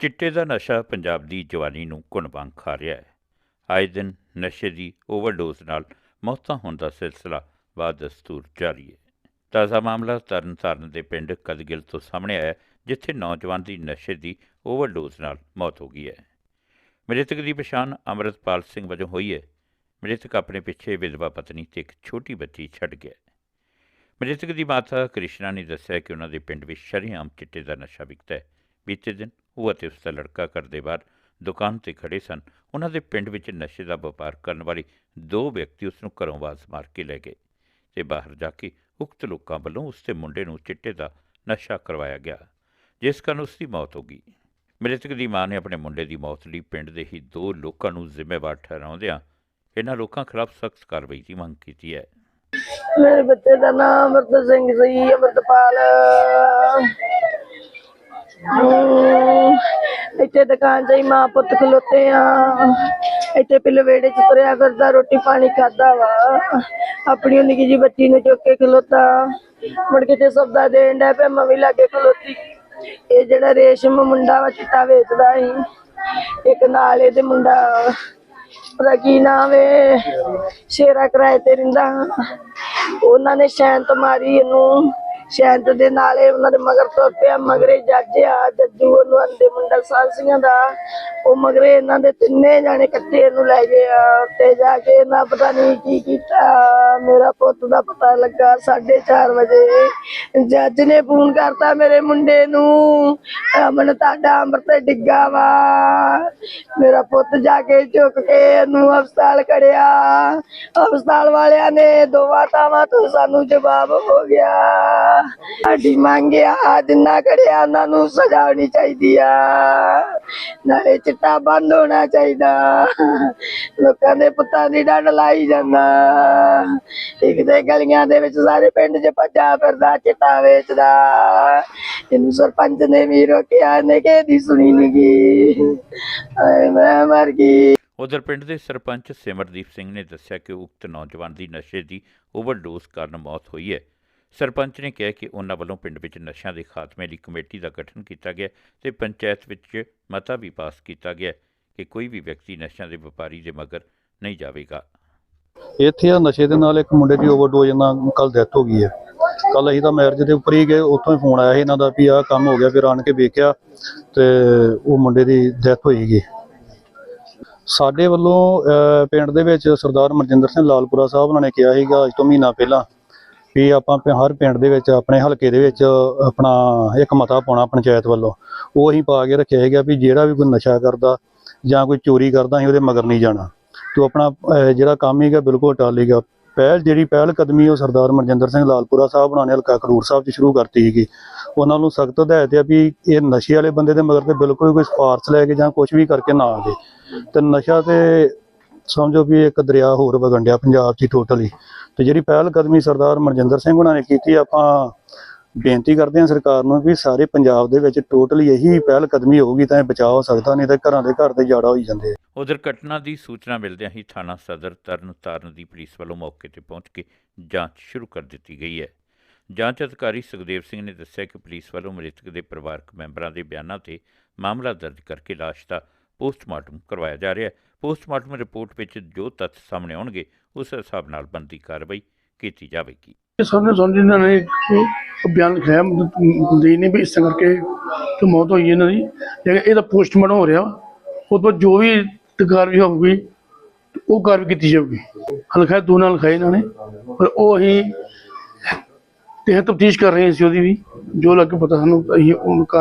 ਚਿੱਟੇ ਦਾ ਨਸ਼ਾ ਪੰਜਾਬ ਦੀ ਜਵਾਨੀ ਨੂੰ ਘੁਣ ਵਾਂਗ ਖਾ ਰਿਹਾ ਹੈ। ਆਏ ਦਿਨ ਨਸ਼ੇ ਦੀ ਓਵਰਡੋਜ਼ ਨਾਲ ਮੌਤਾਂ ਹੋਣ ਦਾ ਸਿਲਸਿਲਾ ਬਾਦਸਤੂਰ ਜਾਰੀ ਹੈ। ਤਾਜ਼ਾ ਮਾਮਲਾ ਤਰਨਤਾਰਨ ਦੇ ਪਿੰਡ ਕਦਗਿਲ ਤੋਂ ਸਾਹਮਣੇ ਆਇਆ ਜਿੱਥੇ ਨੌਜਵਾਨ ਦੀ ਨਸ਼ੇ ਦੀ ਓਵਰਡੋਜ਼ ਨਾਲ ਮੌਤ ਹੋ ਗਈ ਹੈ। ਮ੍ਰਿਤਕ ਦੀ ਪਛਾਣ ਅਮਰਤਪਾਲ ਸਿੰਘ ਵਜੋਂ ਹੋਈ ਹੈ। ਮ੍ਰਿਤਕ ਆਪਣੇ ਪਿੱਛੇ ਵਿਧਵਾ ਪਤਨੀ ਤੇ ਇੱਕ ਛੋਟੀ ਬੱਚੀ ਛੱਡ ਗਿਆ ਮ੍ਰਿਤਕ ਦੀ ਮਾਤਾ ਕ੍ਰਿਸ਼ਨਾ ਨੇ ਦੱਸਿਆ ਕਿ ਉਹਨਾਂ ਦੇ ਪਿੰਡ ਵਿੱਚ ਸ਼ਰੇਆਮ ਚਿੱਟੇ ਦਾ ਨਸ਼ਾ ਵਿਕਦਾ ਹੈ। ਬੀਤੇ ਦਿਨ ਉਹ ਅਤੇ ਉਸ ਦਾ ਲੜਕਾ ਘਰ ਦੇ ਬਾਹਰ ਦੁਕਾਨ ਤੇ ਖੜੇ ਸਨ। ਉਹਨਾਂ ਦੇ ਪਿੰਡ ਵਿੱਚ ਨਸ਼ੇ ਦਾ ਵਪਾਰ ਕਰਨ ਵਾਲੇ ਦੋ ਵਿਅਕਤੀ ਉਸ ਨੂੰ ਘਰੋਂ ਆਵਾਜ਼ ਮਾਰ ਕੇ ਲੈ ਗਏ ਤੇ ਬਾਹਰ ਜਾ ਕੇ ਉਕਤ ਲੋਕਾਂ ਵੱਲੋਂ ਉਸ ਦੇ ਮੁੰਡੇ ਨੂੰ ਚਿੱਟੇ ਦਾ ਨਸ਼ਾ ਕਰਵਾਇਆ ਗਿਆ, ਜਿਸ ਕਾਰਨ ਉਸ ਦੀ ਮੌਤ ਹੋ ਗਈ। ਮ੍ਰਿਤਕ ਦੀ ਮਾਂ ਨੇ ਆਪਣੇ ਮੁੰਡੇ ਦੀ ਮੌਤ ਲਈ ਪਿੰਡ ਦੇ ਹੀ ਦੋ ਲੋਕਾਂ ਨੂੰ ਜ਼ਿੰਮੇਵਾਰ ਠਹਿਰਾਉਂਦਿਆਂ ਇਹਨਾਂ ਲੋਕਾਂ ਖਿਲਾਫ ਸਖਤ ਕਾਰਵਾਈ ਦੀ ਮੰਗ ਕੀਤੀ ਹੈ। ਮੇਰੇ ਬੱਚੇ ਦਾ ਨਾਮ ਅਮਰਤ ਸਿੰਘ ਸੀ, ਅਮਰਤਪਾਲ। ਇੱਥੇ ਦੁਕਾਨ 'ਚ ਹੀ ਮਾਂ ਪੁੱਤ ਖਲੋਤੇ ਆ। ਇੱਥੇ ਪਿੱਲ ਵੇੜੇ 'ਚ ਤੁਰਿਆ ਫਿਰਦਾ, ਰੋਟੀ ਪਾਣੀ ਖਾਦਾ ਵਾ। ਆਪਣੀ ਨਿੱਕੀ ਜੀ ਬੱਚੀ ਨੂੰ ਚੁੱਕ ਕੇ ਖਲੋਤਾ। ਮੁੜ ਕੇ ਤੇ ਸਬਦਾ ਦੇਣ ਡਿਆ ਪਿਆ, ਮੈਂ ਵੀ ਲਾਗੇ ਖਲੋਤੀ। ਇਹ ਜਿਹੜਾ ਰੇਸ਼ਮ ਮੁੰਡਾ ਵਾ, ਚਿੱਟਾ ਵੇਚਦਾ ਸੀ। ਇੱਕ ਨਾਲ ਇਹਦੇ ਮੁੰਡਾ, ਉਹਦਾ ਕੀ ਨਾਮ ਏ? ਸ਼ੇਰਾ ਕਿਰਾਏ ਤੇ ਰਹਿੰਦਾ। ਉਹਨਾਂ ਨੇ ਸ਼ੈਂਤ ਮਾਰੀ ਇਹਨੂੰ। ਸ਼ੈਂਤ ਦੇ ਨਾਲੇ ਉਹਨਾਂ ਦੇ ਮਗਰ ਤੁਰ ਪਿਆ, ਮਗਰੇ ਜੱਜ ਆ, ਜੱਜੂ ਉਹਨੂੰ ਆਂਦੇ ਮੁੰਡਾ ਸਾਂਸੀਆਂ ਦਾ। ਉਹ ਮਗਰੇ ਇਹਨਾਂ ਦੇ ਤਿੰਨੇ ਜਾਣੇ ਇਕੱਠੇ ਇਹਨੂੰ ਲੈ ਗਏ ਆ ਤੇ ਜਾ ਕੇ ਇਹਨਾਂ ਪਤਾ ਨਹੀਂ ਕੀ ਕੀਤਾ। ਮੇਰਾ ਪੁੱਤ ਦਾ ਪਤਾ ਲੱਗਾ 4:30 ਵਜੇ। ਜੱਜ ਨੇ ਫੋਨ ਕਰਤਾ ਮੇਰੇ ਮੁੰਡੇ ਨੂੰ, ਅਮਨ ਤੁਹਾਡਾ ਅੰਮ੍ਰਿਤ ਡਿੱਗਾ ਵਾ। ਮੇਰਾ ਪੁੱਤ ਜਾ ਕੇ ਚੁੱਕ ਕੇ ਇਹਨੂੰ ਹਸਪਤਾਲ ਕੜਿਆ ਹਸਪਤਾਲ ਵਾਲਿਆਂ ਨੇ ਦੋਵਾਂ ਤਾਵਾਂ ਤੋਂ ਸਾਨੂੰ ਜਵਾਬ ਹੋ ਗਿਆ। ਸਾਡੀ ਮੰਗਿਆ ਜਿੰਨਾ ਕੜਿਆ ਉਹਨਾਂ ਨੂੰ ਸਜ਼ਾ ਹੋਣੀ ਚਾਹੀਦੀ ਆ। ਨਾਲੇ ਚਿੱਟਾ ਬੰਦ ਹੋਣਾ ਚਾਹੀਦਾ। ਲੋਕਾਂ ਦੇ ਪੁੱਤਾਂ ਦੀ ਡੰਡ ਲਾਈ ਜਾਂਦਾ। ਇੱਕ ਤੇ ਗਲੀਆਂ ਦੇ ਵਿੱਚ ਸਾਰੇ ਪਿੰਡ 'ਚ ਭੱਜਾ ਫਿਰਦਾ, ਚਿੱਟਾ ਵੇਚਦਾ। ਇਹਨੂੰ ਸਰਪੰਚ ਨੇ ਵੀ ਰੋਕਿਆ ਨੇ ਕਿ ਸੁਣੀ ਨੀ ਆਏ ਮੈਂ ਮਰ ਗਈ ਉਧਰ ਪਿੰਡ ਦੇ ਸਰਪੰਚ ਸਿਮਰਦੀਪ ਸਿੰਘ ਨੇ ਦੱਸਿਆ ਕਿ ਉਕਤ ਨੌਜਵਾਨ ਦੀ ਨਸ਼ੇ ਦੀ ਓਵਰਡੋਜ਼ ਕਾਰਨ ਮੌਤ ਹੋਈ ਹੈ। ਸਰਪੰਚ ਨੇ ਕਿਹਾ ਕਿ ਉਹਨਾਂ ਵੱਲੋਂ ਪਿੰਡ ਵਿੱਚ ਨਸ਼ਿਆਂ ਦੇ ਖਾਤਮੇ ਲਈ ਕਮੇਟੀ ਦਾ ਗਠਨ ਕੀਤਾ ਗਿਆ ਤੇ ਪੰਚਾਇਤ ਵਿੱਚ ਮਤਾ ਵੀ ਪਾਸ ਕੀਤਾ ਗਿਆ ਕਿ ਕੋਈ ਵੀ ਵਿਅਕਤੀ ਨਸ਼ਿਆਂ ਦੇ ਵਪਾਰੀ ਦੇ ਮਗਰ ਨਹੀਂ ਜਾਵੇਗਾ। ਇੱਥੇ ਆ ਨਸ਼ੇ ਦੇ ਨਾਲ ਇੱਕ ਮੁੰਡੇ ਦੀ ਓਵਰਡੋਜ਼ ਨਾਲ ਕੱਲ ਡੈਥ ਹੋ ਗਈ ਹੈ। ਕੱਲ ਅਸੀਂ ਤਾਂ ਮੈਰਿਜ ਦੇ ਉੱਪਰ ਹੀ ਗਏ ਉੱਥੋਂ ਹੀ ਫੋਨ ਆਇਆ ਸੀ ਇਹਨਾਂ ਦਾ ਵੀ ਆਹ ਕੰਮ ਹੋ ਗਿਆ ਫਿਰ ਆਣ ਕੇ ਵੇਖਿਆ ਤੇ ਉਹ ਮੁੰਡੇ ਦੀ ਡੈਥ ਹੋਈ ਗਈ। ਸਾਡੇ ਵੱਲੋਂ ਅਹ, ਪਿੰਡ ਦੇ ਵਿੱਚ ਸਰਦਾਰ ਮਨਜਿੰਦਰ ਸਿੰਘ ਲਾਲਪੁਰਾ ਸਾਹਿਬ ਉਹਨਾਂ ਨੇ ਕਿਹਾ ਸੀਗਾ ਅੱਜ ਤੋਂ ਮਹੀਨਾ ਪਹਿਲਾਂ ਵੀ ਆਪਾਂ ਹਰ ਪਿੰਡ ਦੇ ਵਿੱਚ, ਆਪਣੇ ਹਲਕੇ ਦੇ ਵਿੱਚ ਆਪਣਾ ਇੱਕ ਮਤਾ ਪਾਉਣਾ ਪੰਚਾਇਤ ਵੱਲੋਂ। ਉਹ ਅਸੀਂ ਪਾ ਕੇ ਰੱਖਿਆ ਹੈਗਾ ਵੀ ਜਿਹੜਾ ਵੀ ਕੋਈ ਨਸ਼ਾ ਕਰਦਾ ਜਾਂ ਕੋਈ ਚੋਰੀ ਕਰਦਾ, ਅਸੀਂ ਉਹਦੇ ਮਗਰ ਨਹੀਂ ਜਾਣਾ। ਤੂੰ ਆਪਣਾ ਜਿਹੜਾ ਕੰਮ ਹੈਗਾ ਬਿਲਕੁਲ ਟਾਲੇਗਾ ਪਹਿਲ ਜਿਹੜੀ ਪਹਿਲ ਕਦਮੀ ਉਹ ਸਰਦਾਰ ਮਨਜਿੰਦਰ ਸਿੰਘ ਲਾਲਪੁਰਾ ਸਾਹਿਬ ਉਹਨਾਂ ਨੇ ਹਲਕਾ ਖਡੂਰ ਸਾਹਿਬ 'ਚ ਸ਼ੁਰੂ ਕਰਤੀ ਸੀਗੀ। ਉਹਨਾਂ ਨੂੰ ਸਖਤ ਹਦਾਇਤ ਹੈ ਵੀ ਇਹ ਨਸ਼ੇ ਵਾਲੇ ਬੰਦੇ ਦੇ ਮਗਰ ਤੇ ਬਿਲਕੁਲ ਕੋਈ ਸਿਫਾਰਸ਼ ਲੈ ਕੇ ਜਾਂ ਕੁਝ ਵੀ ਕਰਕੇ ਨਾ ਆਵੇ। ਤੇ ਨਸ਼ਾ ਤੇ ਸਮਝੋ ਵੀ ਇੱਕ ਦਰਿਆ ਹੋਰ ਵਗਣ ਡਿਆ ਪੰਜਾਬ 'ਚ ਟੋਟਲੀ ਤੇ ਜਿਹੜੀ ਪਹਿਲ ਕਦਮੀ ਸਰਦਾਰ ਮਨਜਿੰਦਰ ਸਿੰਘ ਉਹਨਾਂ ਨੇ ਕੀਤੀ, ਆਪਾਂ ਬੇਨਤੀ ਕਰਦੇ ਹਾਂ ਸਰਕਾਰ ਨੂੰ ਵੀ ਸਾਰੇ ਪੰਜਾਬ ਦੇ ਵਿੱਚ ਟੋਟਲੀ ਇਹੀ ਪਹਿਲ ਕਦਮੀ ਹੋਊਗੀ ਤਾਂ ਇਹ ਬਚਾਅ ਹੋ ਸਕਦਾ, ਨਹੀਂ ਤਾਂ ਘਰਾਂ ਦੇ ਘਰ ਤੇ ਜਾੜਾ ਹੋਈ ਜਾਂਦੇ ਉਧਰ ਘਟਨਾ ਦੀ ਸੂਚਨਾ ਮਿਲਦਿਆਂ ਹੀ ਥਾਣਾ ਸਦਰ ਤਰਨਤਾਰਨ ਦੀ ਪੁਲਿਸ ਵੱਲੋਂ ਮੌਕੇ ਤੇ ਪਹੁੰਚ ਕੇ ਜਾਂਚ ਸ਼ੁਰੂ ਕਰ ਦਿੱਤੀ ਗਈ ਹੈ। ਜਾਂਚ ਅਧਿਕਾਰੀ ਸੁਖਦੇਵ ਸਿੰਘ ਨੇ ਦੱਸਿਆ ਕਿ ਪੁਲਿਸ ਵੱਲੋਂ ਮ੍ਰਿਤਕ ਦੇ ਪਰਿਵਾਰਕ ਮੈਂਬਰਾਂ ਦੇ ਬਿਆਨਾਂ ਤੇ ਮਾਮਲਾ ਦਰਜ ਕਰਕੇ ਲਾਸ਼ ਦਾ ਪੋਸਟਮਾਰਟਮ ਕਰਵਾਇਆ ਜਾ ਰਿਹਾ ਹੈ। ਪੋਸਟਮਾਰਟਮ ਰਿਪੋਰਟ ਵਿੱਚ ਜੋ ਤੱਥ ਸਾਹਮਣੇ ਆਉਣਗੇ, ਉਸ ਹਿਸਾਬ ਨਾਲ ਬਣਦੀ ਕਾਰਵਾਈ ਕੀਤੀ ਜਾਵੇਗੀ। ਸਾਹਮਣੇ ਸੁਣ ਨੇ ਇੱਕ ਬਿਆਨ ਲਿਖਿਆ ਦੇ ਨੇ ਵੀ ਇਸ ਤਰ੍ਹਾਂ ਕਰਕੇ ਕਿ ਮੌਤ ਹੋਈ ਇਹਨਾਂ ਦੀ। ਲੇਕਿਨ ਇਹਦਾ ਪੋਸਟਮਾਰਟਮ ਹੋ ਰਿਹਾ ਉਹ ਤੋਂ ਜੋ ਵੀ ਕਾਰਵਾਈ ਹੋਊਗੀ, ਉਹ ਕਾਰਵਾਈ ਕੀਤੀ ਜਾਊਗੀ। ਹਲਕਾ ਦੋ ਨਾਲ ਲਿਖਾਏ ਇਹਨਾਂ ਨੇ, ਪਰ ਉਹ ਅਸੀਂ ਤੇ ਤਫਤੀਸ਼ ਕਰ ਰਹੇ ਸੀ ਉਹਦੀ ਵੀ, ਜੋ ਲੱਗ ਪਤਾ ਸਾਨੂੰ ਅਸੀਂ ਉਹ